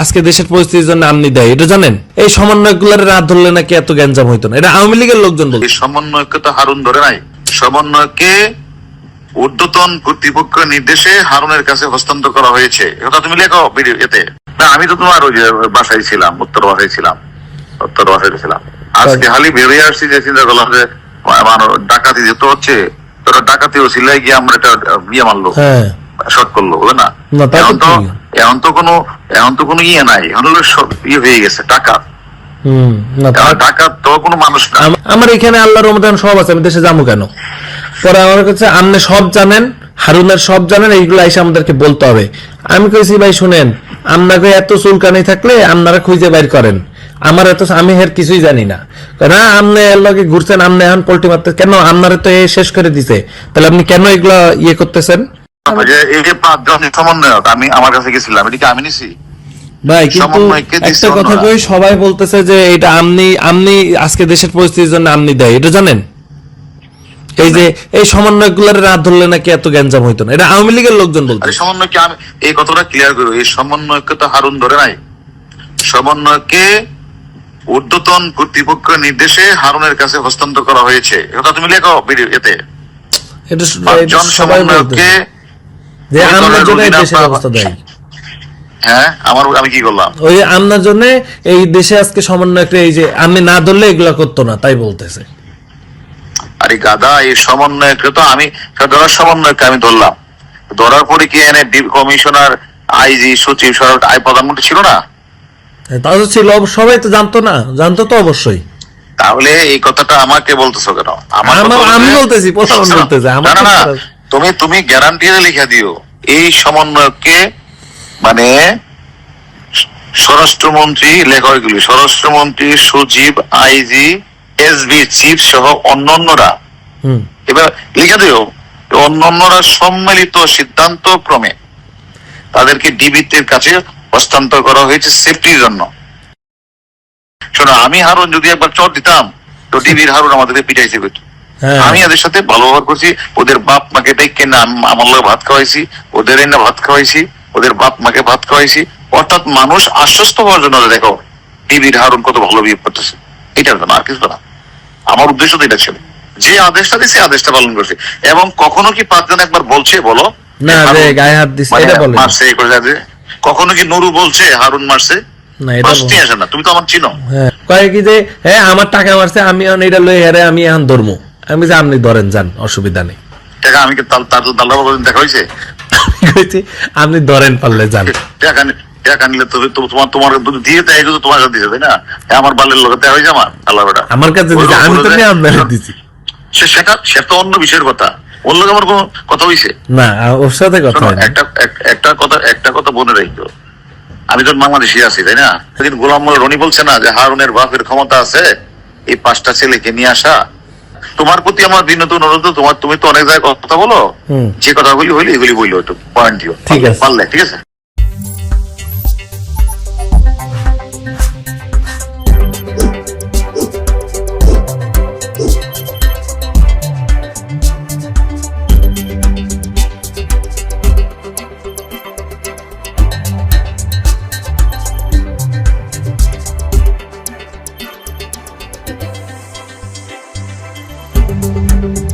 আজকে দেশের পরিস্থিতির জন্য আমনি দেয় এটা জানেন? এই সমন্বয়গুলোর রাত ধরলে নাকি এত গ্যাঞ্জাম হইতো না। এটা আওয়ামী লীগের লোকজন বলছে। সমন্বয়কে তো হারুন ধরে নাই। সমন্বয়কে ঊর্ধ্বতন কর্তৃপক্ষের নির্দেশে হারুনের কাছে হস্তান্তর করা হয়েছে। এটা তুমি লেখো ভিডিও এতে। না আমি তো তোমার ওই যে বাসায় ছিলাম উত্তর বাসায় ছিলাম। উত্তর বাসায় ছিলাম। আজকে হালি বেরিয়ে আসছি যে চিন্তা করলাম যে ডাকাতি যেতে হচ্ছে তোরা ডাকাতি ও সিলাই গিয়ে আমরা এটা বিয়ে মারলো। হ্যাঁ। শর্ট করল বুঝলে না? এখন তো এখন তো কোনো এখন তো কোনো ইয়ে নাই। এখন হলো ইয়ে হয়ে গেছে টাকা। হুম না তা- কারণ টাকা তো কোনো মানুষ না। আমার এখানে আল্লাহর রহমদান সব আছে আমি দেশে যাব কেন? পরে আমার কাছে আপনি সব জানেন হারুনের সব জানেন এইগুলো এসে আমাদেরকে বলতে হবে। আমি কইছি ভাই শুনেন আপনাকে এত চুলকানি থাকলে আপনারা খুঁজে বাইর করেন। আমার এত আমি এর কিছুই জানি না। না আপনি এর লগে ঘুরছেন আপনি এখন পোল্ট্রি মারতে কেন আপনারা তো এ শেষ করে দিছে। তাহলে আপনি কেন এগুলা ইয়ে করতেছেন? এই যে পাঁচজন সমন্বয়ক আমি আমার কাছে গেছিলাম এটিকে আমি নিছি। ভাই কিন্তু সমন্বয়কে একটা কথা কই সবাই বলতেছে যে এটা আমনি আমনি আজকে দেশের পরিস্থিতির জন্য আমনি দেয় এটা জানেন? এই যে এই সমন্বয়গুলোর রাত ধরলে নাকি এত গ্যাঞ্জাম হইতো না এটা আওয়ামী লীগের লোকজন বলতে সমন্বয়কে আমি এই কথাটা ক্লিয়ার করব এই সমন্বয়কে তো হারুন ধরে নাই। সমন্বয়কে ঊর্ধ্বতন কর্তৃপক্ষের নির্দেশে হারুনের কাছে হস্তান্তর করা হয়েছে। এটা তুমি লেখো ভিডিও এতে। এটা সবাই সমন্বয়কে যে ওই আমনার জন্য দেশের অবস্থা দেয়। হ্যাঁ আমার আমি কি করলাম? ওই আমনার জন্য এই দেশে আজকে সমন্বয় এই যে আমি না ধরলে এগুলা করতো না তাই বলতেছে। আরে গাদা এই সমন্বয়কে তো আমি ধরার সমন্বয়কে আমি ধরলাম। ধরার পরে কি এনে কমিশনার আইজি সচিব সরকার আই প্রধানমন্ত্রী ছিল না? তাও তো ছিল অব- সবাই তো জানতো না। জানতো তো অবশ্যই। তাহলে এই কথাটা আমাকে বলতেছো কেন? আমার- আমি বলতেছি, প্রথম বলতেছে, না, তুমি তুমি গ্যারান্টি লিখে দিও। এই সমন্বয়কে মানে স্বরাষ্ট্রমন্ত্রী লেখা স্বরাষ্ট্রমন্ত্রী সচিব আইজি এসবি চিফ সহ অন্যান্যরা। এবার লিখে দিও। অন্যান্যরা সম্মিলিত সিদ্ধান্ত ক্রমে তাদেরকে ডিবিটির কাছে হস্তান্তর করা হয়েছে সেফটির জন্য। শোনো আমি হারুন যদি একবার চট দিতাম তো ডিবির হারুন আমাদেরকে পিটাইছে হ্যাঁ আমি এদের সাথে ভালো ব্যবহার করছি। ওদের বাপ মাকে ডেকে না আমার লোক ভাত খাওয়াইছি। ওদের এনে ভাত খাওয়াইছি। ওদের বাপ মাকে ভাত খাওয়াইছি। অর্থাৎ মানুষ আশ্বস্ত হওয়ার জন্য দেখো টিভির হারুন কত ভালো বিয়ে করতেছে। এটার জন্য আর কিছু না। আমার উদ্দেশ্য তো এটা ছিল। যে আদেশটা দিছে আদেশটা পালন করছে। এবং কখনো কি পাঁচজন একবার বলছে বলো? না, যে গায়ে হাত দিছে, মানে এটা বলেনি। মারছে করে কখনো কি নুরু বলছে হারুন মারছে? না এটা আসে না। তুমি তো আমার চিনো। হ্যাঁ। কয়ে কি যে হ্যাঁ আমার টাকা মারছে আমি এটা লই হেরে আমি এখন ধরবো আমি যে আপনি ধরেন যান অসুবিধা নেই। টাকা আমি কি দেখা হয়েছে আপনি ধরেন পারলে যান। টাকা টাকা নিলে তবে তো তোমার তোমার দিয়ে দেয় এগুলো তোমার কাছে দিছে তাই না? আমার বালের লোক দেওয়া হয়েছে আমার আল্লাহ আমার কাছে দিছে, আমি তো নিয়ে আপনারে দিছি। সেটা সেটা অন্য বিষয়ের কথা। ওর লোক আমার কোনো কথা হয়েছে না ওর সাথে কথা। একটা একটা কথা একটা কথা মনে রাখতো আমি তো বাংলাদেশি আছি তাই না? সেদিন গোলাম রনি বলছে না যে হারুনের বাপের ক্ষমতা আছে এই পাঁচটা ছেলেকে নিয়ে আসা। তোমার প্রতি আমার বিনত অনুরোধ তোমার তুমি তো অনেক জায়গায় কথা বলো। যে কথা বলি হইলে এগুলি বলল একটু পয়েন্ট দিও। ঠিক আছে। পারলে ঠিক আছে? Música